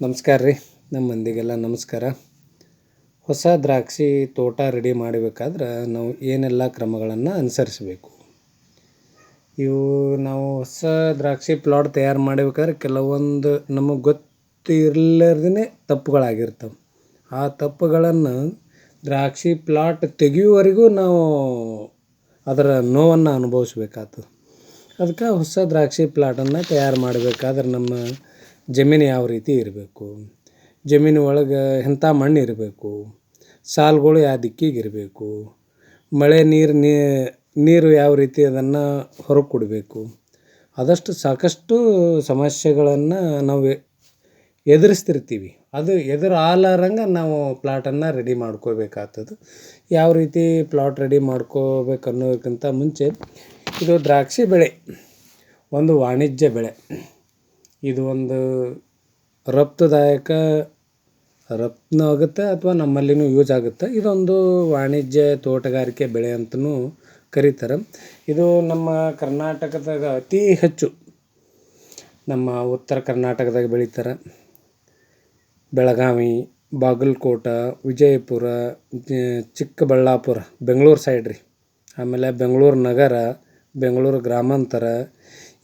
ನಮಸ್ಕಾರ ರೀ. ನಮ್ಮ ಮಂದಿಗೆಲ್ಲ ನಮಸ್ಕಾರ. ಹೊಸ ದ್ರಾಕ್ಷಿ ತೋಟ ರೆಡಿ ಮಾಡಬೇಕಾದ್ರೆ ನಾವು ಏನೆಲ್ಲ ಕ್ರಮಗಳನ್ನು ಅನುಸರಿಸಬೇಕು? ಇವು ನಾವು ಹೊಸ ದ್ರಾಕ್ಷಿ ಪ್ಲಾಟ್ ತಯಾರು ಮಾಡಬೇಕಾದ್ರೆ ಕೆಲವೊಂದು ನಮಗೆ ಗೊತ್ತಿರಲಾರ್ದೇ ತಪ್ಪುಗಳಾಗಿರ್ತವೆ. ಆ ತಪ್ಪುಗಳನ್ನು ದ್ರಾಕ್ಷಿ ಪ್ಲಾಟ್ ತೆಗೆಯುವವರೆಗೂ ನಾವು ಅದರ ನೋವನ್ನು ಅನುಭವಿಸ್ಬೇಕಾಗ್ತದೆ. ಅದಕ್ಕೆ ಹೊಸ ದ್ರಾಕ್ಷಿ ಪ್ಲಾಟನ್ನು ತಯಾರು ಮಾಡಬೇಕಾದ್ರೆ ನಮ್ಮ ಜಮೀನು ಯಾವ ರೀತಿ ಇರಬೇಕು? ಜಮೀನು ಒಳಗೆ ಎಂಥ ಮಣ್ಣು ಇರಬೇಕು? ಸಾಲುಗಳು ಯಾವ ದಿಕ್ಕಿಗೆ ಇರಬೇಕು? ಮಳೆ ನೀರು ನೀರು ಯಾವ ರೀತಿ ಅದನ್ನು ಹೊರಗೆ ಕೊಡಬೇಕು? ಆದಷ್ಟು ಸಾಕಷ್ಟು ಸಮಸ್ಯೆಗಳನ್ನು ನಾವು ಎದುರಿಸ್ತಿರ್ತೀವಿ. ಅದು ಎದುರು ಆಲಾರಂಗೆ ನಾವು ಪ್ಲಾಟನ್ನು ರೆಡಿ ಮಾಡ್ಕೋಬೇಕಾಗ್ತದೆ. ಯಾವ ರೀತಿ ಪ್ಲಾಟ್ ರೆಡಿ ಮಾಡ್ಕೋಬೇಕು ಅನ್ನೋದಕ್ಕಿಂತ ಮುಂಚೆ ಇದು ದ್ರಾಕ್ಷಿ ಬೆಳೆ, ಒಂದು ವಾಣಿಜ್ಯ ಬೆಳೆ. ಇದು ಒಂದು ರಫ್ತುದಾಯಕ ರಫ್ತು ಆಗುತ್ತೆ ಅಥವಾ ನಮ್ಮಲ್ಲಿನೂ ಯೂಸ್ ಆಗುತ್ತೆ. ಇದೊಂದು ವಾಣಿಜ್ಯ ತೋಟಗಾರಿಕೆ ಬೆಳೆ ಅಂತಲೂ ಕರೀತಾರೆ. ಇದು ನಮ್ಮ ಕರ್ನಾಟಕದಾಗ ಅತಿ ಹೆಚ್ಚು ನಮ್ಮ ಉತ್ತರ ಕರ್ನಾಟಕದಾಗ ಬೆಳೀತಾರೆ. ಬೆಳಗಾವಿ, ಬಾಗಲಕೋಟ, ವಿಜಯಪುರ ಚಿಕ್ಕಬಳ್ಳಾಪುರ, ಬೆಂಗಳೂರು ಸೈಡ್ ರೀ. ಆಮೇಲೆ ಬೆಂಗಳೂರು ನಗರ, ಬೆಂಗಳೂರು ಗ್ರಾಮಾಂತರ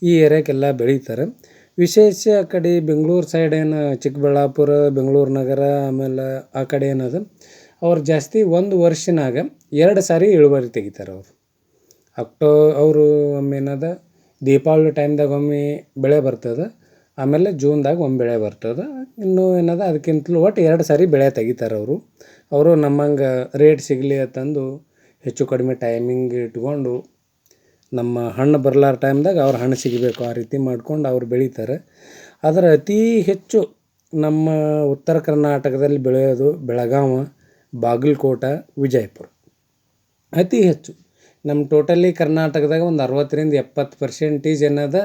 ಈ ಏರಿಯಾಕ್ಕೆಲ್ಲ ಬೆಳೀತಾರೆ. ವಿಶೇಷ ಆ ಕಡೆ ಬೆಂಗ್ಳೂರು ಸೈಡ್ ಏನು, ಚಿಕ್ಕಬಳ್ಳಾಪುರ, ಬೆಂಗ್ಳೂರು ನಗರ, ಆಮೇಲೆ ಆ ಕಡೆ ಏನದ? ಅವ್ರು ಜಾಸ್ತಿ ಒಂದು ವರ್ಷನಾಗ ಎರಡು ಸಾರಿ ಇಳುವರಿ ತೆಗಿತಾರೆ ಅವರು. ಅಕ್ಟೋ, ಅವರು ಒಮ್ಮೆ ಏನದ ದೀಪಾವಳಿ ಟೈಮ್ದಾಗ ಒಮ್ಮೆ ಬೆಳೆ ಬರ್ತದೆ, ಆಮೇಲೆ ಜೂನ್ದಾಗ ಒಮ್ಮೆ ಬೆಳೆ ಬರ್ತದೆ, ಇನ್ನು ಏನದ, ಅದಕ್ಕಿಂತಲೂ ಒಟ್ಟು ಎರಡು ಸಾರಿ ಬೆಳೆ ತೆಗಿತಾರೆ ಅವರು. ಅವರು ನಮ್ಮಂಗೆ ರೇಟ್ ಸಿಗಲಿ ಅಂತಂದು ಹೆಚ್ಚು ಕಡಿಮೆ ಟೈಮಿಂಗ್ ಇಟ್ಕೊಂಡು ನಮ್ಮ ಹಣ್ಣು ಬರ್ಲಾರ ಟೈಮ್ದಾಗ ಅವ್ರ ಹಣ್ಣು ಸಿಗಬೇಕು, ಆ ರೀತಿ ಮಾಡ್ಕೊಂಡು ಅವ್ರು ಬೆಳೀತಾರೆ. ಆದರೆ ಅತೀ ಹೆಚ್ಚು ನಮ್ಮ ಉತ್ತರ ಕರ್ನಾಟಕದಲ್ಲಿ ಬೆಳೆಯೋದು ಬೆಳಗಾವಿ ಬಾಗಲಕೋಟೆ, ವಿಜಯಪುರ. ಅತಿ ಹೆಚ್ಚು. ನಮ್ಮ ಟೋಟಲಿ ಕರ್ನಾಟಕದಾಗ ಒಂದು ಅರವತ್ತರಿಂದ ಎಪ್ಪತ್ತು ಪರ್ಸೆಂಟೇಜ್ ಏನದ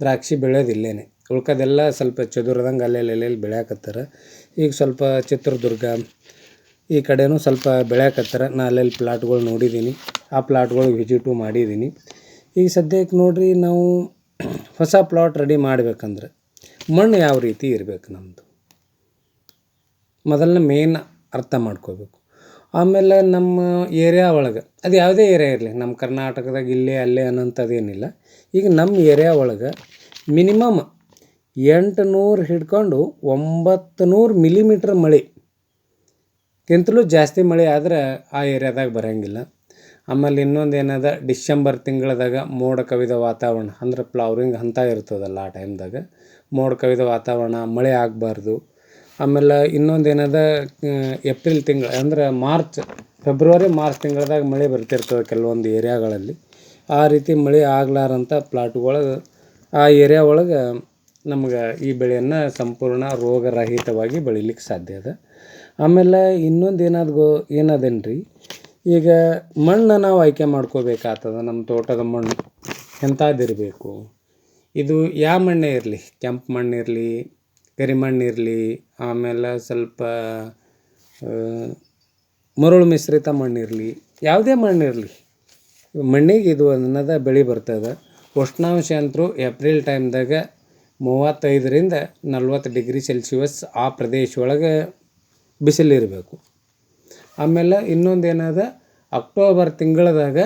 ದ್ರಾಕ್ಷಿ ಬೆಳೆಯೋದಿಲ್ಲೇನೆ ಉಳ್ಕೋದೆಲ್ಲ ಸ್ವಲ್ಪ ಚದುರದಂಗೆ ಅಲ್ಲೆಲ್ಲಿ ಎಲ್ಲೆಲ್ಲಿ ಬೆಳ್ಯಾಕತ್ತಾರ. ಈಗ ಸ್ವಲ್ಪ ಚಿತ್ರದುರ್ಗ ಈ ಕಡೆನೂ ಸ್ವಲ್ಪ ಬೆಳ್ಯಾಕತ್ತಾರ. ನಾ ಅಲ್ಲೆಲ್ಲಿ ಪ್ಲಾಟ್ಗಳು ನೋಡಿದ್ದೀನಿ ಆ ಪ್ಲಾಟ್ಗಳು ವಿಸಿಟು ಮಾಡಿದ್ದೀನಿ ಈಗ ಸದ್ಯಕ್ಕೆ ನೋಡಿರಿ ನಾವು ಹೊಸ ಪ್ಲಾಟ್ ರೆಡಿ ಮಾಡಬೇಕಂದ್ರೆ ಮಣ್ಣು ಯಾವ ರೀತಿ ಇರಬೇಕು ನಮ್ಮದು ಮೊದಲನೇ ಮೇನ್ ಅರ್ಥ ಮಾಡ್ಕೋಬೇಕು. ಆಮೇಲೆ ನಮ್ಮ ಏರಿಯಾ ಒಳಗೆ, ಅದು ಯಾವುದೇ ಏರಿಯಾ ಇರಲಿ, ನಮ್ಮ ಕರ್ನಾಟಕದಾಗ ಇಲ್ಲೇ, ಅಲ್ಲೇ ಅನ್ನೋಂಥದ್ದೇನಿಲ್ಲ. ಈಗ ನಮ್ಮ ಏರಿಯಾ ಒಳಗೆ ಮಿನಿಮಮ್ ಎಂಟು ನೂರು ಹಿಡ್ಕೊಂಡು ಒಂಬತ್ತು ನೂರು ಮಿಲಿಮೀಟ್ರ್ ಮಳೆ. ಕಿಂತಲೂ ಜಾಸ್ತಿ ಮಳೆ ಆದ್ರೆ ಆ ಏರಿಯಾದಾಗ ಬರೋಂಗಿಲ್ಲ. ಆಮೇಲೆ ಇನ್ನೊಂದು ಏನದ, ಡಿಸೆಂಬರ್ ತಿಂಗಳದಾಗ ಮೋಡ ಕವಿದ ವಾತಾವರಣ, ಅಂದ್ರೆ ಫ್ಲವರಿಂಗ್ ಅಂತ ಇರ್ತದಲ್ಲ ಆ ಟೈಮ್ದಾಗ, ಮೋಡ ಕವಿದ ವಾತಾವರಣ, ಮಳೆ ಆಗಬಾರ್ದು. ಆಮೇಲೆ ಇನ್ನೊಂದು ಏನದ ಏಪ್ರಿಲ್ ತಿಂಗಳು, ಅಂದ್ರೆ ಮಾರ್ಚ್, ಫೆಬ್ರವರಿ, ಮಾರ್ಚ್ ತಿಂಗಳ್ದಾಗ ಮಳೆ ಬರ್ತಿರ್ತದೆ ಕೆಲವೊಂದು ಏರಿಯಾಗಳಲ್ಲಿ. ಆ ರೀತಿ ಮಳೆ ಆಗ್ಲಾರಂಥ ಪ್ಲಾಟ್ಗೊಳಗೆ ಆ ಏರಿಯಾ ಒಳಗೆ ನಮ್ಗೆ ಈ ಬೆಳೆಯನ್ನು ಸಂಪೂರ್ಣ ರೋಗರಹಿತವಾಗಿ ಬೆಳಿಲಿಕ್ಕೆ ಸಾಧ್ಯ ಅದ. ಆಮೇಲೆ ಇನ್ನೊಂದು ಏನಾದ ಗೋ ಏನದೇನು ರೀ ಈಗ ಮಣ್ಣು ನಾವು ಆಯ್ಕೆ ಮಾಡ್ಕೋಬೇಕಾಗ್ತದ ನಮ್ಮ ತೋಟದ ಮಣ್ಣು. ಎಂಥದ್ದಿರಬೇಕು ಇದು ಯಾವ ಮಣ್ಣೇ ಇರಲಿ? ಕೆಂಪು ಮಣ್ಣಿರಲಿ ಕರಿಮಣ್ಣು ಇರಲಿ, ಆಮೇಲೆ ಸ್ವಲ್ಪ ಮರಳು ಮಿಶ್ರಿತ ಮಣ್ಣು ಇರಲಿ. ಯಾವುದೇ ಮಣ್ಣು ಇರಲಿ. ಮಣ್ಣಿಗೆ ಇದು ಅನ್ನದ ಬೆಳೆ ಬರ್ತದೆ. ಉಷ್ಣಾಂಶ ಅಂತೂ ಏಪ್ರಿಲ್ ಟೈಮ್ದಾಗ ಮೂವತ್ತೈದರಿಂದ ನಲ್ವತ್ತು ಡಿಗ್ರಿ ಸೆಲ್ಸಿಯಸ್ ಆ ಪ್ರದೇಶ ಒಳಗೆ ಬಿಸಿಲಿರಬೇಕು. ಆಮೇಲೆ ಇನ್ನೊಂದು ಏನದ ಅಕ್ಟೋಬರ್ ತಿಂಗಳದಾಗ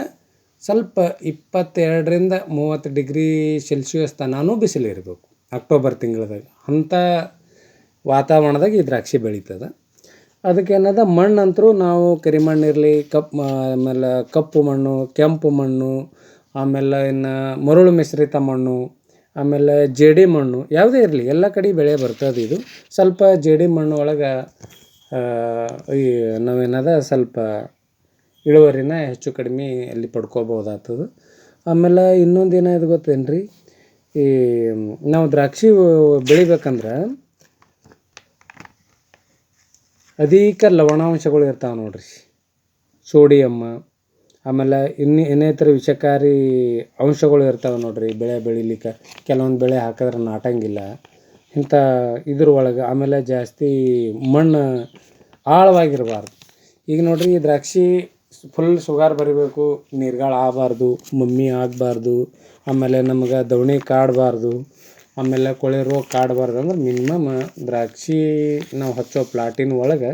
ಸ್ವಲ್ಪ ಇಪ್ಪತ್ತೆರಡರಿಂದ ಮೂವತ್ತು ಡಿಗ್ರಿ ಸೆಲ್ಸಿಯಸ್ ಬಿಸಿಲು ಬಿಸಿಲಿರಬೇಕು, ಅಕ್ಟೋಬರ್ ತಿಂಗಳದಾಗ. ಅಂಥ ವಾತಾವರಣದಾಗ ಈ ದ್ರಾಕ್ಷಿ ಬೆಳೀತದೆ. ಅದಕ್ಕೇನದ ಮಣ್ಣಂತೂ ನಾವು ಕರಿಮಣ್ಣು ಇರಲಿ, ಕಪ್ ಆಮೇಲೆ ಕಪ್ಪು ಮಣ್ಣು, ಕೆಂಪು ಮಣ್ಣು, ಆಮೇಲೆ ಇನ್ನು ಮರಳು ಮಿಶ್ರಿತ ಮಣ್ಣು, ಆಮೇಲೆ ಜೇಡಿ ಮಣ್ಣು, ಯಾವುದೇ ಇರಲಿ, ಎಲ್ಲ ಕಡೆ ಬೆಳೆ ಬರ್ತದೆ ಇದು. ಸ್ವಲ್ಪ ಜೇಡಿ ಮಣ್ಣು ಒಳಗೆ ಈ ನಾವೇನದ ಸ್ವಲ್ಪ ಇಳುವರಿನ ಹೆಚ್ಚು ಕಡಿಮೆ ಅಲ್ಲಿ ಪಡ್ಕೋಬೋದಾಗ್ತದೆ ಆಮೇಲೆ ಇನ್ನೊಂದು ಏನಾಯ್ತು ಗೊತ್ತೇನು ರೀ ಈ, ನಾವು ದ್ರಾಕ್ಷಿ ಬೆಳಿಬೇಕಂದ್ರೆ ಅಧಿಕ ಲವಣಾಂಶಗಳು ಇರ್ತಾವೆ ನೋಡ್ರಿ. ಸೋಡಿಯಮ್ಮ ಆಮೇಲೆ ಇನ್ನು, ಇನ್ನಿತರ ವಿಷಕಾರಿ ಅಂಶಗಳು ಇರ್ತಾವೆ ನೋಡಿರಿ. ಬೆಳೆ ಬೆಳಿಲಿಕ್ಕೆ. ಕೆಲವೊಂದು ಬೆಳೆ ಹಾಕಿದ್ರೆ ನಾಟಂಗಿಲ್ಲ. ಇಂಥ ಇದ್ರ ಒಳಗೆ ಆಮೇಲೆ ಜಾಸ್ತಿ ಮಣ್ಣು ಆಳವಾಗಿರಬಾರ್ದು. ಈಗ ನೋಡಿರಿ, ಈ ದ್ರಾಕ್ಷಿ ಫುಲ್ ಶುಗರ್ ಬರಿಬೇಕು, ನೀರ್ಗಾಳು ಆಗಬಾರ್ದು, ಮಮ್ಮಿ ಆಗಬಾರ್ದು, ಆಮೇಲೆ ನಮ್ಗೆ ದವಣಿ ಕಾಡಬಾರ್ದು, ಆಮೇಲೆ ಕೊಳೆ ರೋಗ ಕಾಡಬಾರ್ದು ಅಂದ್ರೆ ಮಿನಿಮಮ್ ದ್ರಾಕ್ಷಿ ನಾವು ಹಚ್ಚೋ ಪ್ಲಾಟಿನ ಒಳಗೆ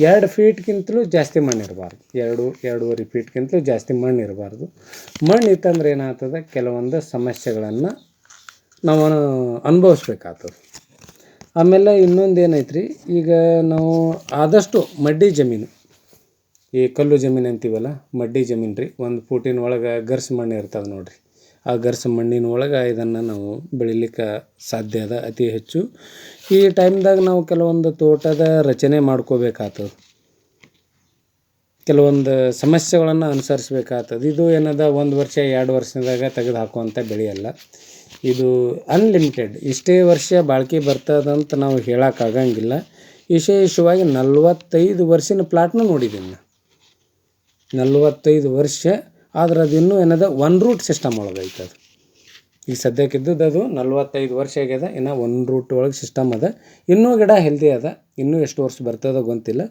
ಎರಡು ಫೀಟ್ಗಿಂತಲೂ ಜಾಸ್ತಿ ಮಣ್ಣು ಇರಬಾರ್ದು. ಎರಡು, ಎರಡೂವರೆ ಫೀಟ್ಗಿಂತಲೂ ಜಾಸ್ತಿ ಮಣ್ಣು ಇರಬಾರ್ದು. ಮಣ್ಣು ಇತ್ತಂದ್ರೆ ಏನಾಗ್ತದೆ? ಕೆಲವೊಂದು ಸಮಸ್ಯೆಗಳನ್ನು ನಾವು ಅನುಭವಿಸ್ಬೇಕಾಗ್ತದೆ. ಆಮೇಲೆ ಇನ್ನೊಂದು ಏನೈತ್ರಿ, ಈಗ ನಾವು ಆದಷ್ಟು ಮಡ್ಡಿ ಜಮೀನು, ಈ ಕಲ್ಲು ಜಮೀನು ಅಂತೀವಲ್ಲ, ಮಡ್ಡಿ ಜಮೀನು ರೀ, ಒಂದು ಫೂಟಿನ ಒಳಗೆ ಗರ್ಸ್ ಮಣ್ಣು ಇರ್ತದೆ ನೋಡಿರಿ. ಆ ಗರ್ಸ್ ಮಣ್ಣಿನ ಒಳಗೆ ಇದನ್ನು ನಾವು ಬೆಳಿಲಿಕ್ಕೆ ಸಾಧ್ಯ ಅದ ಅತಿ ಹೆಚ್ಚು. ಈ ಟೈಮ್ದಾಗ ನಾವು ಕೆಲವೊಂದು ತೋಟದ ರಚನೆ ಮಾಡ್ಕೋಬೇಕಾಗ್ತದೆ. ಕೆಲವೊಂದು ಸಮಸ್ಯೆಗಳನ್ನು ಅನುಸರಿಸ್ಬೇಕಾಗ್ತದೆ. ಇದು ಏನದ, ಒಂದು ವರ್ಷ, ಎರಡು ವರ್ಷದಾಗ ತೆಗೆದು ಹಾಕುವಂಥ ಬೆಳೆ ಅಲ್ಲ. ಇದು ಅನ್ಲಿಮಿಟೆಡ್ ಇಷ್ಟೇ ವರ್ಷ ಬಾಳ್ಕೆ ಬರ್ತದಂತ ನಾವು ಹೇಳೋಕ್ಕಾಗಂಗಿಲ್ಲ ವಿಶೇಷವಾಗಿ ನಲ್ವತ್ತೈದು ವರ್ಷದ ಪ್ಲಾಟ್ನೂ ನೋಡಿದ್ದೀನಿ ನಲ್ವತ್ತೈದು ವರ್ಷ, ಆದ್ರೆ ಅದು ಇನ್ನೂ ಏನದ ಒನ್ ರೂಟ್ ಸಿಸ್ಟಮ್ ಒಳಗೆ ಐತೆ ಅದು. ಈಗ ಸದ್ಯಕ್ಕೆ ಇದ್ದದ್ದು ಅದು ನಲ್ವತ್ತೈದು ವರ್ಷ ಆಗ್ಯದ, ಇನ್ನು ಒನ್ ರೂಟ್ ಒಳಗೆ ಸಿಸ್ಟಮ್ ಅದ. ಇನ್ನೂ ಗಿಡ ಹೆಲ್ದಿ ಅದ. ಇನ್ನೂ ಎಷ್ಟು ವರ್ಷ ಬರ್ತದೋ ಗೊತ್ತಿಲ್ಲ.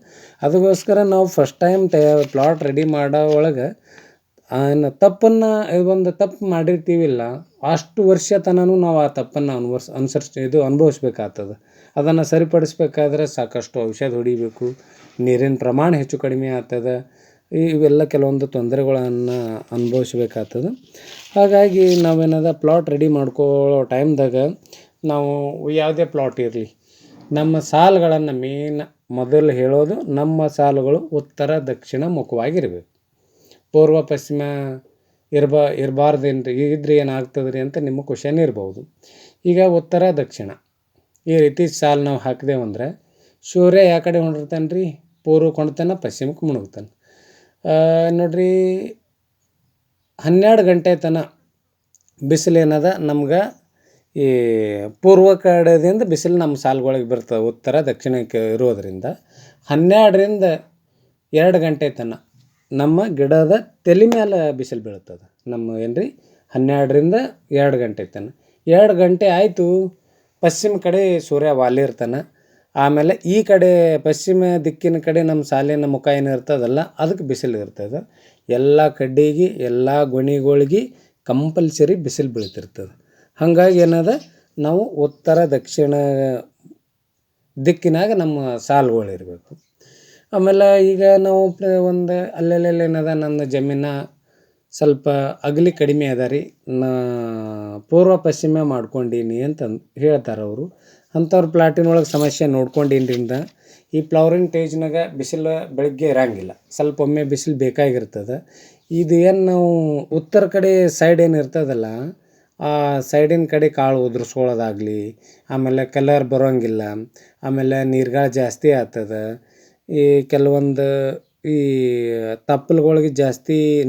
ಅದಕ್ಕೋಸ್ಕರ ನಾವು ಫಸ್ಟ್ ಟೈಮ್ ತಯಾ ಪ್ಲಾಟ್ ರೆಡಿ ಮಾಡೋ ಒಳಗೆ ಇನ್ನು ತಪ್ಪನ್ನು ಒಂದು ತಪ್ಪು ಮಾಡಿರ್ತೀವಿಲ್ಲ, ಅಷ್ಟು ವರ್ಷ ತನೂ ನಾವು ಆ ತಪ್ಪನ್ನು ಅನ್ವರ್ಸ್, ಅನುಸರಿಸ್, ಇದು ಅನುಭವಿಸ್ಬೇಕಾಗ್ತದೆ. ಅದನ್ನು ಸರಿಪಡಿಸ್ಬೇಕಾದ್ರೆ ಸಾಕಷ್ಟು ಔಷಧ ಹೊಡಿಬೇಕು, ನೀರಿನ ಪ್ರಮಾಣ ಹೆಚ್ಚು ಕಡಿಮೆ ಆಗ್ತದೆ ಇವೆಲ್ಲ ಕೆಲವೊಂದು ತೊಂದರೆಗಳನ್ನು ಅನುಭವಿಸ್ಬೇಕಾಗ್ತದೆ. ಹಾಗಾಗಿ ನಾವೇನದ ಪ್ಲಾಟ್ ರೆಡಿ ಮಾಡ್ಕೊಳ್ಳೋ ಟೈಮ್ದಾಗ ನಾವು ಯಾವುದೇ ಪ್ಲಾಟ್ ಇರಲಿ, ನಮ್ಮ ಸಾಲುಗಳನ್ನು ಮೇನ್ ಮೊದಲು ಹೇಳೋದು ನಮ್ಮ ಸಾಲುಗಳು ಉತ್ತರ, ದಕ್ಷಿಣ ಮುಖವಾಗಿರಬೇಕು. ಪೂರ್ವ ಪಶ್ಚಿಮ ಇರ್ಬಾ ಇರಬಾರ್ದೇನ್ರಿ, ಇದ್ರೆ ಏನಾಗ್ತದೆ ರೀ ಅಂತ ನಿಮ್ಮ ಕ್ವಶನ್ ಇರ್ಬೋದು. ಈಗ ಉತ್ತರ, ದಕ್ಷಿಣ. ಈ ರೀತಿ ಸಾಲು ನಾವು ಹಾಕಿದೆವು ಅಂದರೆ ಸೂರ್ಯ ಯಾವ ಕಡೆ ಹೊಂಡಿರ್ತಾನೆ ರೀ ಪೂರ್ವಕ್ಕೆ ಹೊಂಡ್ತಾನೆ ಪಶ್ಚಿಮಕ್ಕೆ ಮುಳುಗ್ತಾನೆ ನೋಡ್ರಿ, ಹನ್ನೆರಡು ಗಂಟೆ ತನಕ ಬಿಸಿಲೇನದ ನಮ್ಗೆ ಈ ಪೂರ್ವ ಕಡೆದಿಂದ ಬಿಸಿಲು ನಮ್ಮ ಸಾಲುಗಳಿಗೆ ಬರ್ತದೆ ಉತ್ತರ, ದಕ್ಷಿಣಕ್ಕೆ ಇರೋದರಿಂದ ಹನ್ನೆರಡರಿಂದ ಎರಡು ಗಂಟೆ ತನಕ ನಮ್ಮ ಗಿಡದ ತಲೆ ಮೇಲೆ ಬಿಸಿಲು ಬೀಳ್ತದೆ. ನಮ್ಮ ಏನು ರೀ ಹನ್ನೆರಡರಿಂದ ಎರಡು ಗಂಟೆ ತನಕ ಎರಡು ಗಂಟೆ ಆಯಿತು, ಪಶ್ಚಿಮ ಕಡೆ ಸೂರ್ಯ ವಾಲಿರ್ತಾನೆ ಆಮೇಲೆ ಈ ಕಡೆ ಪಶ್ಚಿಮ ದಿಕ್ಕಿನ ಕಡೆ ನಮ್ಮ ಸಾಲಿನ ಮುಖ ಏನು ಇರ್ತದಲ್ಲ, ಅದಕ್ಕೆ ಬಿಸಿಲು ಇರ್ತದೆ. ಎಲ್ಲ ಕಡ್ಡಿಗೆ, ಎಲ್ಲ ಗೊಣಿಗಳಿಗೆ ಕಂಪಲ್ಸರಿ ಬಿಸಿಲು ಬೀಳ್ತಿರ್ತದೆ. ಹಾಗಾಗಿ ಏನದ? ನಾವು ಉತ್ತರ, ದಕ್ಷಿಣ ದಿಕ್ಕಿನಾಗ ನಮ್ಮ ಸಾಲುಗಳು ಇರಬೇಕು. ಆಮೇಲೆ ಈಗ ನಾವು ಒಂದು ಅಲ್ಲಲ್ಲಲ್ಲಿ ಏನದ ನನ್ನ ಜಮೀನ ಸ್ವಲ್ಪ ಅಗಲಿ ಕಡಿಮೆ ಅದ ರೀ. ನಾ ಪೂರ್ವ ಪಶ್ಚಿಮ ಮಾಡ್ಕೊಂಡೀನಿ ಅಂತಂದು ಹೇಳ್ತಾರೆ ಅವರು. ಅಂಥವ್ರ ಪ್ಲಾಟಿನೊಳಗೆ ಸಮಸ್ಯೆ ನೋಡ್ಕೊಂಡಿನ್ರಿಂದ ಈ ಫ್ಲವರಿಂಗ್ ಟೇಜ್ನಾಗ ಬಿಸಿಲು ಬೆಳಗ್ಗೆ ಇರಂಗಿಲ್ಲ. ಸ್ವಲ್ಪ ಒಮ್ಮೆ ಬಿಸಿಲು ಬೇಕಾಗಿರ್ತದೆ. ಇದು ಏನು ನಾವು ಉತ್ತರ ಕಡೆ ಸೈಡ್ ಏನು ಇರ್ತದಲ್ಲ, ಆ ಸೈಡಿನ ಕಡೆ ಕಾಳು ಉದುರ್ಸ್ಕೊಳ್ಳೋದಾಗಲಿ ಆಮೇಲೆ ಕಲರ್ ಬರೋಂಗಿಲ್ಲ, ಆಮೇಲೆ ನೀರ್ಗಾಳಿ ಜಾಸ್ತಿ ಆಗ್ತದ ಈ ಕೆಲವೊಂದು ಈ ತಪ್ಪಲುಗಳಿಗೆ ಜಾಸ್ತಿ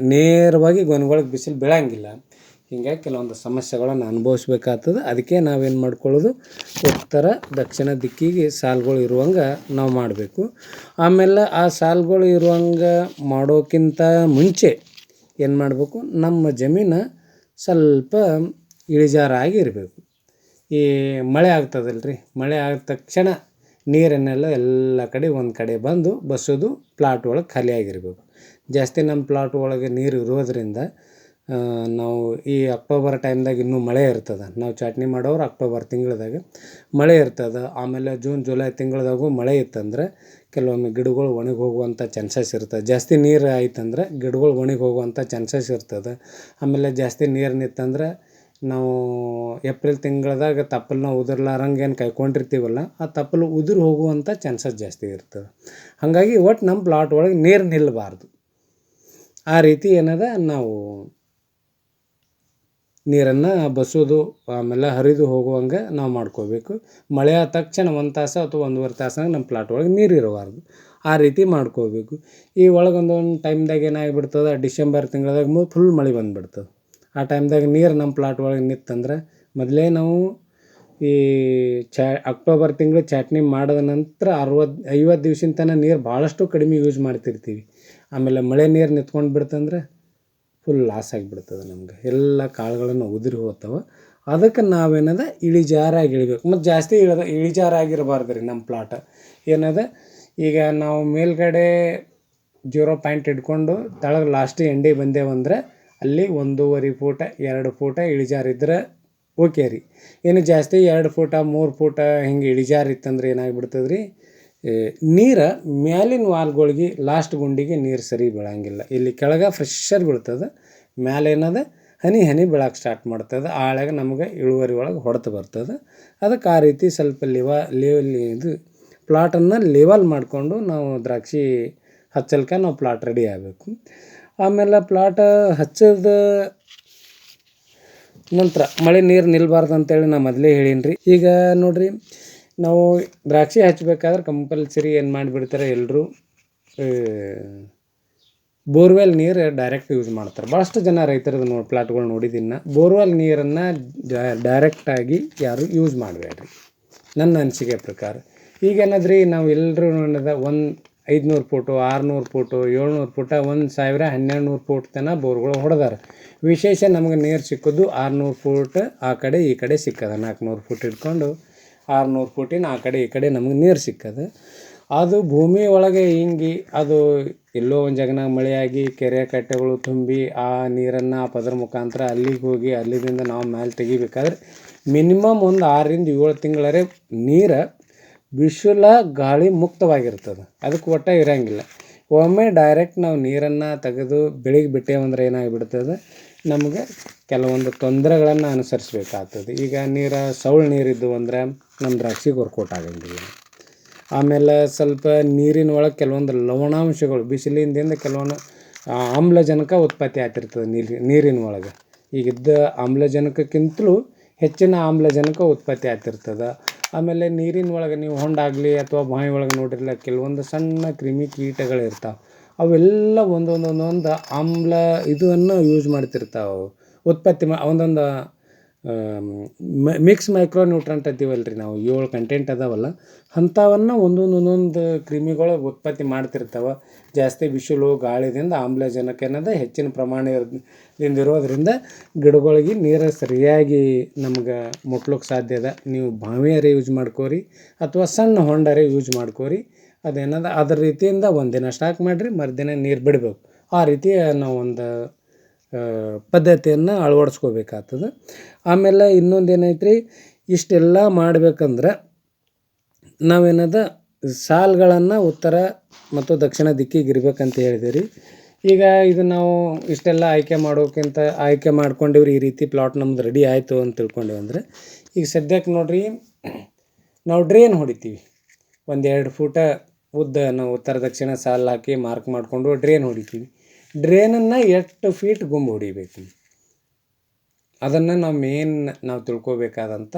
ನೇರವಾಗಿ ಗೊನೆಗಳಿಗೆ ಬಿಸಿಲು ಬೀಳಂಗಿಲ್ಲ. ಹಿಂಗಾಗಿ ಕೆಲವೊಂದು ಸಮಸ್ಯೆಗಳನ್ನು ಅನುಭವಿಸ್ಬೇಕಾಗ್ತದೆ. ಅದಕ್ಕೆ ನಾವೇನು ಮಾಡ್ಕೊಳ್ಳೋದು? ಉತ್ತರ, ದಕ್ಷಿಣ ದಿಕ್ಕಿಗೆ ಸಾಲುಗಳು ಇರುವಂಗೆ ನಾವು ಮಾಡಬೇಕು. ಆಮೇಲೆ ಆ ಸಾಲುಗಳು ಇರುವಂಗೆ ಮಾಡೋಕ್ಕಿಂತ ಮುಂಚೆ ಏನು ಮಾಡಬೇಕು? ನಮ್ಮ ಜಮೀನು ಸ್ವಲ್ಪ ಇಳಿಜಾರಾಗಿ ಇರಬೇಕು. ಈ ಮಳೆ ಆಗ್ತದಲ್ರಿ? ಮಳೆ ಆದ ತಕ್ಷಣ ನೀರನ್ನೆಲ್ಲ ಎಲ್ಲ ಕಡೆ ಒಂದು ಕಡೆ ಬಂದು ಬಸೋದು ಪ್ಲಾಟ್ ಒಳಗೆ ಖಾಲಿಯಾಗಿರ್ಬೇಕು ಜಾಸ್ತಿ ನಮ್ಮ ಪ್ಲಾಟ್ ಒಳಗೆ ನೀರು ಇರೋದರಿಂದ ನಾವು ಈ ಅಕ್ಟೋಬರ್ ಟೈಮ್ದಾಗ ಇನ್ನೂ ಮಳೆ ಇರ್ತದೆ. ನಾವು ಚಟ್ನಿ ಮಾಡೋರು ಅಕ್ಟೋಬರ್ ತಿಂಗಳದಾಗ ಮಳೆ ಇರ್ತದೆ. ಆಮೇಲೆ ಜೂನ್, ಜುಲೈ ತಿಂಗಳ್ದಾಗೂ ಮಳೆ ಇತ್ತಂದ್ರೆ ಕೆಲವೊಮ್ಮೆ ಗಿಡಗಳು ಒಣಗಿ ಹೋಗುವಂಥ ಚಾನ್ಸಸ್ ಇರ್ತದೆ. ಜಾಸ್ತಿ ನೀರು ಆಯ್ತಂದ್ರೆ ಗಿಡಗಳು ಒಣಗಿ ಹೋಗುವಂಥ ಚಾನ್ಸಸ್ ಇರ್ತದೆ. ಆಮೇಲೆ ಜಾಸ್ತಿ ನೀರು ನಿಂತಂದ್ರೆ ನಾವು ಏಪ್ರಿಲ್ ತಿಂಗಳ್ದಾಗ ತಪ್ಪಲನ್ನ ಉದುರ್ಲಾರಂಗೆ ಏನು ಕಾಯ್ಕೊಂಡಿರ್ತೀವಲ್ಲ ಆ ತಪ್ಪಲು ಉದುರಿ ಹೋಗುವಂಥ ಚಾನ್ಸಸ್ ಜಾಸ್ತಿ ಇರ್ತದೆ. ಹಾಗಾಗಿ ಒಟ್ಟು ನಮ್ಮ ಪ್ಲಾಟ್ ಒಳಗೆ ನೀರು ನಿಲ್ಲಬಾರ್ದು ಆ ರೀತಿ ಏನದ ನಾವು ನೀರನ್ನು ಬಸೋದು, ಆಮೇಲೆ ಹರಿದು ಹೋಗುವಂಗೆ ನಾವು ಮಾಡ್ಕೋಬೇಕು. ಮಳೆ ಆದ ತಕ್ಷಣ ಒಂದು ತಾಸು ಅಥವಾ ಒಂದೂವರೆ ತಾಸಂಗೆ ನಮ್ಮ ಪ್ಲಾಟ್ ಒಳಗೆ ನೀರು ಇರಬಾರ್ದು. ಆ ರೀತಿ ಮಾಡ್ಕೋಬೇಕು. ಈ ಒಳಗೊಂದೊಂದು ಟೈಮ್ದಾಗ ಏನಾಗಿಬಿಡ್ತದೆ ಡಿಸೆಂಬರ್ ತಿಂಗಳದಾಗ ಫುಲ್ ಮಳೆ ಬಂದುಬಿಡ್ತದೆ. ಆ ಟೈಮ್ದಾಗ ನೀರು ನಮ್ಮ ಪ್ಲಾಟ್ ಒಳಗೆ ನಿಂತಂದ್ರೆ ಮೊದಲೇ ನಾವು ಈ ಚ, ಅಕ್ಟೋಬರ್ ತಿಂಗಳು ಚಟ್ನಿ ಮಾಡಿದ ನಂತರ ಅರವತ್ತು ಐವತ್ತು ದಿವ್ಸಿನ ತನಕ ನೀರು ಭಾಳಷ್ಟು ಕಡಿಮೆ ಯೂಸ್ ಮಾಡ್ತಿರ್ತೀವಿ. ಆಮೇಲೆ ಮಳೆ ನೀರು ನಿಂತ್ಕೊಂಡು ಬಿಡ್ತಂದ್ರೆ ಫುಲ್ ಲಾಸ್ ಆಗಿಬಿಡ್ತದೆ ನಮ್ಗೆ. ಎಲ್ಲ ಕಾಳುಗಳನ್ನು ಉದುರಿ ಹೋಗ್ತವೆ. ಅದಕ್ಕೆ ನಾವೇನದ ಇಳಿಜಾರಾಗಿ ಇಳಿಬೇಕು. ಮತ್ತು ಜಾಸ್ತಿ ಇಳಿದ ಇಳಿಜಾರಾಗಿರಬಾರ್ದು ರೀ ನಮ್ಮ ಪ್ಲಾಟ ಏನದ, ಈಗ ನಾವು ಮೇಲ್ಗಡೆ ಜೀರೋ ಪಾಯಿಂಟ್ ಇಟ್ಕೊಂಡು ತಳಗೆ ಲಾಸ್ಟಿಗೆ ಎಂಡಿಗೆ ಬಂದೇವಂದ್ರೆ ಅಲ್ಲಿ ಒಂದೂವರೆ ಫೂಟ, ಎರಡು ಫೂಟ ಇಳಿಜಾರಿದ್ರೆ ಓಕೆ ರೀ. ಏನು ಜಾಸ್ತಿ ಎರಡು ಫೂಟ, ಮೂರು ಫೂಟ ಹಿಂಗೆ ಇಳಿಜಾರು ಇತ್ತಂದ್ರೆ ಏನಾಗ್ಬಿಡ್ತದೆ ರೀ ನೀರು ಮ್ಯಾಲಿನ ವಾಲ್ಗಳಿಗೆ ಲಾಸ್ಟ್ ಗುಂಡಿಗೆ ನೀರು ಸರಿ ಬೀಳಂಗಿಲ್ಲ. ಇಲ್ಲಿ ಕೆಳಗೆ ಫ್ರೆಶರ್ ಬೀಳ್ತದೆ ಮ್ಯಾಲೇನದ ಹನಿ ಹನಿ ಬೀಳಕ್ಕೆ ಸ್ಟಾರ್ಟ್ ಮಾಡ್ತದೆ. ಆಳಾಗ ನಮ್ಗೆ ಇಳುವರಿ ಒಳಗೆ ಹೊಡೆತು ಬರ್ತದೆ. ಅದಕ್ಕೆ ಆ ರೀತಿ ಸ್ವಲ್ಪ ಲಿವ ಲೇವಲ್ಲಿ ಇದು ಪ್ಲಾಟನ್ನು ಲೆವಲ್ ಮಾಡಿಕೊಂಡು ನಾವು ದ್ರಾಕ್ಷಿ ಹಚ್ಚಲ್ಕ ನಾವು ಪ್ಲಾಟ್ ರೆಡಿ ಆಗಬೇಕು. ಆಮೇಲೆ ಪ್ಲಾಟ ಹಚ್ಚದ ನಂತರ ಮಳೆ ನೀರು ನಿಲ್ಬಾರ್ದು ಅಂತೇಳಿ ನಾ ಮೊದಲೇ ಹೇಳೀನಿ ರೀ ಈಗ ನೋಡಿರಿ, ನಾವು ದ್ರಾಕ್ಷಿ ಹಚ್ಬೇಕಾದ್ರೆ ಕಂಪಲ್ಸರಿ ಏನು ಮಾಡಿಬಿಡ್ತಾರೆ ಎಲ್ಲರೂ ಬೋರ್ವೆಲ್ ನೀರು ಡೈರೆಕ್ಟ್ ಯೂಸ್ ಮಾಡ್ತಾರೆ. ಭಾಳಷ್ಟು ಜನ ರೈತರದ್ದು ನೋಡಿ ಪ್ಲಾಟ್ಗಳು ನೋಡಿದ್ದೀನಿ ಬೋರ್ವೆಲ್ ನೀರನ್ನು ಡೈರೆಕ್ಟಾಗಿ ಯಾರು ಯೂಸ್ ಮಾಡಬೇಡ್ರಿ. ನನ್ನ ಅನಿಸಿಕೆ ಪ್ರಕಾರ. ಈಗೇನದ್ರಿ ನಾವು ಎಲ್ಲರೂ ಒಂದು ಐದುನೂರು ಫೂಟು, ಆರುನೂರು ಫೂಟು, ಏಳ್ನೂರು ಫೂಟ, ಒಂದು ಸಾವಿರ ಹನ್ನೆರಡು ನೂರು ಫೂಟ್ ತನಕ ಬೋರ್ಗಳು ಹೊಡೆದಾರ. ವಿಶೇಷ ನಮ್ಗೆ ನೀರು ಸಿಕ್ಕೋದು ಆರುನೂರು ಫೂಟ್ ಆ ಕಡೆ, ಈ ಕಡೆ ಸಿಕ್ಕದ. ನಾಲ್ಕುನೂರು ಫೂಟ್ ಇಟ್ಕೊಂಡು ಆರುನೂರು ಫೂಟಿನ ಆ ಕಡೆ, ಈ ಕಡೆ ನಮ್ಗೆ ನೀರು ಸಿಕ್ಕದ. ಅದು ಭೂಮಿ ಒಳಗೆ ಹಿಂಗೆ ಅದು ಎಲ್ಲೋ ಒಂದು ಜಗನಾಗ ಮಳೆಯಾಗಿ ಕೆರೆ ಕಟ್ಟೆಗಳು ತುಂಬಿ ಆ ನೀರನ್ನು ಆ ಪದರ ಮುಖಾಂತರ ಅಲ್ಲಿಗೆ ಹೋಗಿ ಅಲ್ಲಿಂದ ನಾವು ಮೇಲೆ ತೆಗಿಬೇಕಾದ್ರೆ ಮಿನಿಮಮ್ ಒಂದು ಆರರಿಂದ ಏಳು ತಿಂಗಳರೆ ನೀರು ಬಿಸಿಲ ಗಾಳಿ ಮುಕ್ತವಾಗಿರ್ತದೆ. ಅದಕ್ಕೆ ಒಟ್ಟು ಇರಂಗಿಲ್ಲ. ಒಮ್ಮೆ ಡೈರೆಕ್ಟ್ ನಾವು ನೀರನ್ನು ತೆಗೆದು ಬೆಳಿಗ್ಗೆ ಬಿಟ್ಟೇವಂದ್ರೆ ಏನಾಗಿಬಿಡ್ತದೆ? ನಮಗೆ ಕೆಲವೊಂದು ತೊಂದರೆಗಳನ್ನು ಅನುಸರಿಸ್ಬೇಕಾಗ್ತದೆ. ಈಗ ನೀರು, ಸೌಳು ನೀರಿದ್ದು ಅಂದ್ರೆ ನಮ್ಮ ದ್ರಾಕ್ಷಿಗೆ ವರ್ಕೌಟ್ ಆಗಂಗಿಲ್ಲ. ಆಮೇಲೆ ಸ್ವಲ್ಪ ನೀರಿನ ಒಳಗೆ ಕೆಲವೊಂದು ಲವಣಾಂಶಗಳು, ಬಿಸಿಲಿಂದಿಂದ ಕೆಲವೊಂದು ಆಮ್ಲಜನಕ ಉತ್ಪತ್ತಿ ಆಗ್ತಿರ್ತದೆ ನೀರು ನೀರಿನ ಒಳಗೆ ಈಗಿದ್ದ ಆಮ್ಲಜನಕಕ್ಕಿಂತಲೂ ಹೆಚ್ಚಿನ ಆಮ್ಲಜನಕ ಉತ್ಪತ್ತಿ ಆಗ್ತಿರ್ತದೆ. ಆಮೇಲೆ ನೀರಿನ ಒಳಗೆ ನೀವು ಹೊಂಡಾಗಲಿ ಅಥವಾ ಬಾವಿ ಒಳಗೆ ನೋಡಿರಲ್ಲ ಕೆಲವೊಂದು ಸಣ್ಣ ಕ್ರಿಮಿ ಕೀಟಗಳು ಇರ್ತಾವೆ ಅವೆಲ್ಲ ಒಂದೊಂದು ಆಮ್ಲ ಇದನ್ನು ಯೂಸ್ ಮಾಡ್ತಿರ್ತಾವೆ. ಅವು ಉತ್ಪತ್ತಿ ಮಾ ಒಂದೊಂದು ಮಿಕ್ಸ್ ಮೈಕ್ರೋ ನ್ಯೂಟ್ರಂಟ್ ಅಂತೀವಲ್ಲ ರೀ ನಾವು. ಏಳು ಕಂಟೆಂಟ್ ಅದಾವಲ್ಲ. ಅಂಥವನ್ನು ಒಂದೊಂದು ಒಂದೊಂದು ಕ್ರಿಮಿಗಳು ಉತ್ಪತ್ತಿ ಮಾಡ್ತಿರ್ತಾವೆ. ಜಾಸ್ತಿ ಬಿಸಿಲು, ಗಾಳಿದಿಂದ ಆಮ್ಲಜನಕ ಏನದ ಹೆಚ್ಚಿನ ಪ್ರಮಾಣ ಇರೋದರಿಂದ ದಿಂದ ಇರೋದ್ರಿಂದ ಗಿಡಗಳಿಗೆ ನೀರು ಸರಿಯಾಗಿ ನಮ್ಗೆ ಮುಟ್ಲಿಕ್ಕೆ ಸಾಧ್ಯ ಅದ. ನೀವು ಬಾವಿಯಾರೆ ಯೂಸ್ ಮಾಡ್ಕೋರಿ ಅಥವಾ ಸಣ್ಣ ಹೊಂಡಾರೆ ಯೂಸ್ ಮಾಡ್ಕೋರಿ. ಅದೇನದ ಅದ್ರ ರೀತಿಯಿಂದ ಒಂದಿನ ಸ್ಟಾಕ್ ಮಾಡಿರಿ, ಮರುದಿನ ನೀರು ಬಿಡಬೇಕು. ಆ ರೀತಿ ನಾವು ಒಂದು ಪದ್ಧತಿಯನ್ನು ಅಳವಡಿಸ್ಕೋಬೇಕಾಗ್ತದೆ. ಆಮೇಲೆ ಇನ್ನೊಂದು ಏನೈತ್ರಿ, ಇಷ್ಟೆಲ್ಲ ಮಾಡ್ಬೇಕಂದ್ರೆ ನಾವೇನದ ಸಾಲ್ಗಳನ್ನು ಉತ್ತರ ಮತ್ತು ದಕ್ಷಿಣ ದಿಕ್ಕಿಗೆ ಇರ್ಬೇಕಂತ ಹೇಳಿದೆ ರೀ ಈಗ ಇದು ನಾವು ಇಷ್ಟೆಲ್ಲ ಆಯ್ಕೆ ಮಾಡೋಕ್ಕಿಂತ ಆಯ್ಕೆ ಮಾಡ್ಕೊಂಡಿವ್ರಿ, ಈ ರೀತಿ ಪ್ಲಾಟ್ ನಮ್ದು ರೆಡಿ ಆಯಿತು ಅಂತ ತಿಳ್ಕೊಂಡೇವು ಅಂದರೆ, ಈಗ ಸದ್ಯಕ್ಕೆ ನೋಡಿರಿ, ನಾವು ಡ್ರೇನ್ ಹೊಡಿತೀವಿ. ಒಂದೆರಡು ಫೂಟ ಉದ್ದ ನಾವು ಉತ್ತರ ದಕ್ಷಿಣ ಸಾಲು ಹಾಕಿ ಮಾರ್ಕ್ ಮಾಡಿಕೊಂಡು ಡ್ರೇನ್ ಹೊಡಿತೀವಿ. ಡ್ರೇನನ್ನು ಎಷ್ಟು ಫೀಟ್ ಗುಂಬು ಹೊಡಿಬೇಕು. ಅದನ್ನು ನಾವು ಮೇನ್ ನಾವು ತಿಳ್ಕೊಬೇಕಾದಂಥ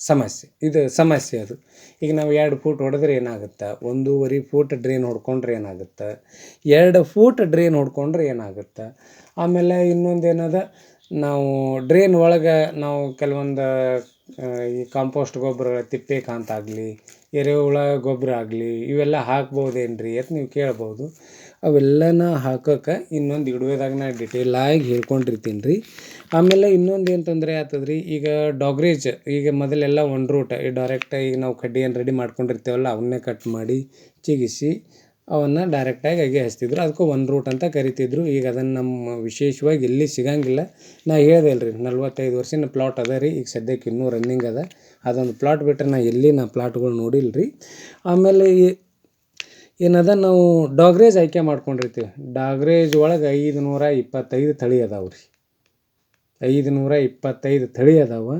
ಸಮಸ್ಯೆ. ಇದು ಸಮಸ್ಯೆ ಅದು. ಈಗ ನಾವು ಎರಡು ಫೂಟ್ ಹೊಡೆದ್ರೆ ಏನಾಗುತ್ತೆ? ಒಂದೂವರೆ ಫೂಟ್ ಡ್ರೈನ್ ಹೊಡ್ಕೊಂಡ್ರೆ ಏನಾಗುತ್ತೆ? ಎರಡು ಫೂಟ್ ಡ್ರೈನ್ ಹೊಡ್ಕೊಂಡ್ರೆ ಏನಾಗುತ್ತೆ? ಆಮೇಲೆ ಇನ್ನೊಂದು ಏನದ ನಾವು ಡ್ರೈನ್ ಒಳಗೆ ನಾವು ಕೆಲವೊಂದು ಈ ಕಾಂಪೋಸ್ಟ್ ಗೊಬ್ಬರ ತಿಪ್ಪೆ ಕಾಂತಾಗಲಿ ಎರೆಹುಳ ಗೊಬ್ಬರ ಆಗಲಿ, ಇವೆಲ್ಲ ಹಾಕ್ಬೋದೇನ್ರಿ ಅಂತ ನೀವು ಕೇಳ್ಬೋದು. ಅವೆಲ್ಲನ ಹಾಕೋಕೆ ಇನ್ನೊಂದು ಇಡುವೆದಾಗ ನಾ ಡಿಟೇಲಾಗಿ ಹೇಳ್ಕೊಂಡಿರ್ತೀನಿ ರೀ ಆಮೇಲೆ ಇನ್ನೊಂದು ಏನು ತೊಂದರೆ ಆಗ್ತದೆ ರೀ ಈಗ ಡಾಗ್ರೇಜ್ ಈಗ ಮೊದಲೆಲ್ಲ ಒನ್ ರೂಟ್ ಈ ಡೈರೆಕ್ಟ್ ಈಗ ನಾವು ಕಡ್ಡಿ ಏನು ರೆಡಿ ಮಾಡ್ಕೊಂಡಿರ್ತೇವಲ್ಲ, ಅವನ್ನೇ ಕಟ್ ಮಾಡಿ ಚಿಗಿಸಿ ಅವನ್ನು ಡೈರೆಕ್ಟಾಗಿ ಅಗೆ ಹಚ್ತಿದ್ರು. ಅದಕ್ಕೂ ಒನ್ ರೂಟ್ ಅಂತ ಕರಿತಿದ್ರು. ಈಗ ಅದನ್ನು ನಮ್ಮ ವಿಶೇಷವಾಗಿ ಎಲ್ಲಿ ಸಿಗಂಗಿಲ್ಲ. ನಾ ಹೇಳಿದೆ ಅಲ್ರಿ, ನಲ್ವತ್ತೈದು ವರ್ಷದ ಪ್ಲಾಟ್ ಅದ ರೀ, ಈಗ ಸದ್ಯಕ್ಕೆ ಇನ್ನೂ ರನ್ನಿಂಗ್ ಅದ. ಅದೊಂದು ಪ್ಲಾಟ್ ಬಿಟ್ಟರೆ ನಾ ಎಲ್ಲಿ ನಾ ಪ್ಲಾಟ್ಗಳು ನೋಡಿಲ್ಲ ರೀ ಆಮೇಲೆ ಈ ಏನದ, ನಾವು ಡಾಗ್ರೇಜ್ ಆಯ್ಕೆ ಮಾಡ್ಕೊಂಡಿರ್ತೀವಿ. ಡಾಗ್ರೇಜ್ ಒಳಗೆ ಐದು ನೂರ ಇಪ್ಪತ್ತೈದು ತಳಿ ಅದಾವೆ ರೀ. ಐದು ನೂರ ಇಪ್ಪತ್ತೈದು ತಳಿ ಅದಾವೆ.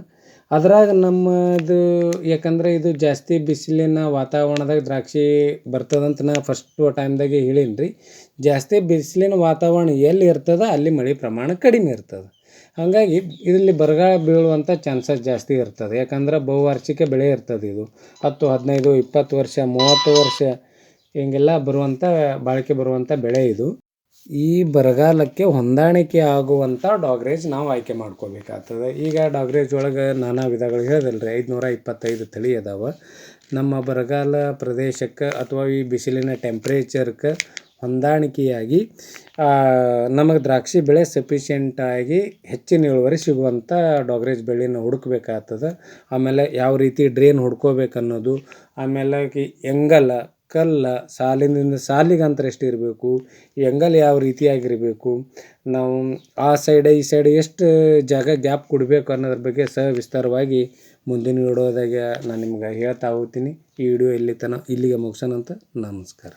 ಅದ್ರಾಗ ನಮ್ಮದು ಯಾಕಂದ್ರೆ ಇದು ಜಾಸ್ತಿ ಬಿಸಿಲಿನ ವಾತಾವರಣದಾಗ ದ್ರಾಕ್ಷಿ ಬರ್ತದಂತ ನಾ ಫಸ್ಟ್ ಟೈಮ್ದಾಗೆ ಹೇಳೀನಿ ರೀ. ಜಾಸ್ತಿ ಬಿಸಿಲಿನ ವಾತಾವರಣ ಎಲ್ಲಿ ಇರ್ತದೆ, ಅಲ್ಲಿ ಮಳೆ ಪ್ರಮಾಣ ಕಡಿಮೆ ಇರ್ತದೆ. ಹಾಗಾಗಿ ಇದರಲ್ಲಿ ಬರಗಾಲ ಬೀಳುವಂಥ ಚಾನ್ಸಸ್ ಜಾಸ್ತಿ ಇರ್ತದೆ. ಯಾಕಂದ್ರೆ ಬಹುವಾರ್ಷಿಕ ಬೆಳೆ ಇರ್ತದೆ ಇದು. ಹತ್ತು, ಹದಿನೈದು, ಇಪ್ಪತ್ತು ವರ್ಷ, ಮೂವತ್ತು ವರ್ಷ ಹಿಂಗೆಲ್ಲ ಬರುವಂಥ ಬಾಳಿಕೆ ಬರುವಂಥ ಬೆಳೆ ಇದು. ಈ ಬರಗಾಲಕ್ಕೆ ಹೊಂದಾಣಿಕೆ ಆಗುವಂಥ ಡಾಗ್ರೇಜ್ ನಾವು ಆಯ್ಕೆ ಮಾಡ್ಕೋಬೇಕಾಗ್ತದೆ. ಈಗ ಡಾಗ್ರೇಜ್ ಒಳಗೆ ನಾನಾ ವಿಧಗಳು ಹೇಳಿದಲ್ರಿ. ಐದುನೂರ ಇಪ್ಪತ್ತೈದು ತಳಿ ಅದಾವೆ. ನಮ್ಮ ಬರಗಾಲ ಪ್ರದೇಶಕ್ಕೆ ಅಥವಾ ಈ ಬಿಸಿಲಿನ ಟೆಂಪ್ರೇಚರ್ಗೆ ಹೊಂದಾಣಿಕೆಯಾಗಿ ನಮಗೆ ದ್ರಾಕ್ಷಿ ಬೆಳೆ ಸಫಿಷಿಯೆಂಟಾಗಿ ಹೆಚ್ಚಿನ ಇಳುವರಿ ಸಿಗುವಂಥ ಡಾಗ್ರೇಜ್ ಬೆಳೆನ ಹುಡುಕ್ಬೇಕಾಗ್ತದೆ. ಆಮೇಲೆ ಯಾವ ರೀತಿ ಡ್ರೈನ್ ಹುಡ್ಕೋಬೇಕನ್ನೋದು, ಆಮೇಲೆ ಕಿ ಎಂಗಲ್ಲ ಕಲ್ಲ ಸಾಲಿನಿಂದ ಸಾಲಿಗೆ ಅಂತರ ಎಷ್ಟು ಇರಬೇಕು ಎಂಗಲ್ ಯಾವ ರೀತಿಯಾಗಿರಬೇಕು, ನಾವು ಆ ಸೈಡ್ ಈ ಸೈಡ್ ಎಷ್ಟು ಜಾಗ ಗ್ಯಾಪ್ ಕೊಡಬೇಕು ಅನ್ನೋದ್ರ ಬಗ್ಗೆ ಸವಿಸ್ತಾರವಾಗಿ ಮುಂದಿನ ವಿಡಿಯೋದಾಗ ನಾನು ನಿಮ್ಗೆ ಹೇಳ್ತಾ ಹೋಗ್ತೀನಿ. ಈ ವಿಡಿಯೋ ಇಲ್ಲಿ ತನಕ ಇಲ್ಲಿಗೆ ಮುಗ್ಸೋಣಂತ ನಮಸ್ಕಾರ.